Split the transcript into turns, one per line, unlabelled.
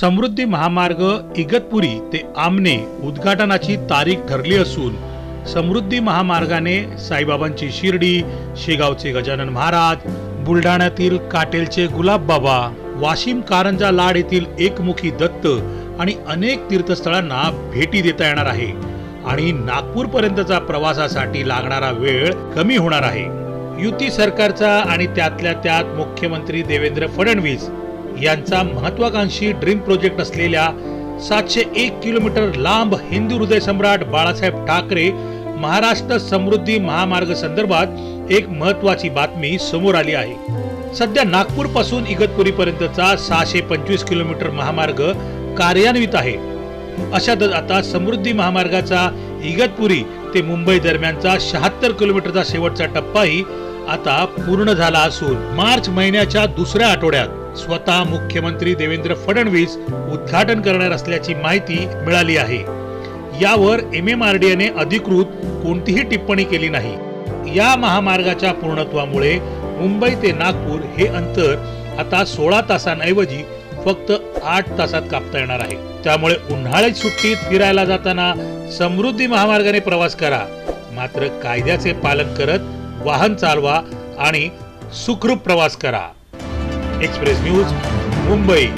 समृद्धी महामार्ग इगतपुरी ते आमने उद्घाटनाची तारीख ठरली असून समृद्धी महामार्गाने साईबाबांची शिर्डी शेगावचे गजानन महाराज बुलढाण्यातील काटेलचे गुलाबबाबा वाशिम कारंजा लाड येथील एकमुखी दत्त आणि अनेक तीर्थस्थळांना भेटी देता येणार आहे. आणि नागपूरपर्यंतचा प्रवासासाठी लागणारा वेळ कमी होणार आहे. युती सरकारचा आणि त्यातल्या त्यात मुख्यमंत्री देवेंद्र फडणवीस यांचा महत्वाकांक्षी ड्रीम प्रोजेक्ट असलेल्या सातशे एक किलोमीटर लांब हिंदू हृदय सम्राट बाळासाहेब ठाकरे महाराष्ट्र समृद्धी महामार्ग संदर्भात एक महत्वाची बातमी समोर आली आहे. सध्या नागपूरपासून इगतपुरी पर्यंतचा सहाशे पंचवीस किलोमीटर महामार्ग कार्यान्वित आहे. अशातच आता समृद्धी महामार्गाचा इगतपुरी ते मुंबई दरम्यानचा शहात्तर किलोमीटरचा शेवटचा टप्पाही आता पूर्ण झाला असून मार्च महिन्याच्या दुसऱ्या आठवड्यात. स्वतः मुख्यमंत्री देवेंद्र फडणवीस उद्घाटन करणार असल्याची माहिती मिळाली आहे. यावर एम एम आर डी एने अधिकृत कोणतीही टिप्पणी केली नाही. या महामार्गाच्या पूर्णत्वामुळे मुंबई ते नागपूर हे अंतर आता सोळा तासांऐवजी फक्त आठ तासात कापता येणार आहे. त्यामुळे उन्हाळ्यात सुट्टीत फिरायला जाताना समृद्धी महामार्गाने प्रवास करा. मात्र कायद्याचे पालन करत वाहन चालवा आणि सुखरूप प्रवास करा. Express news Mumbai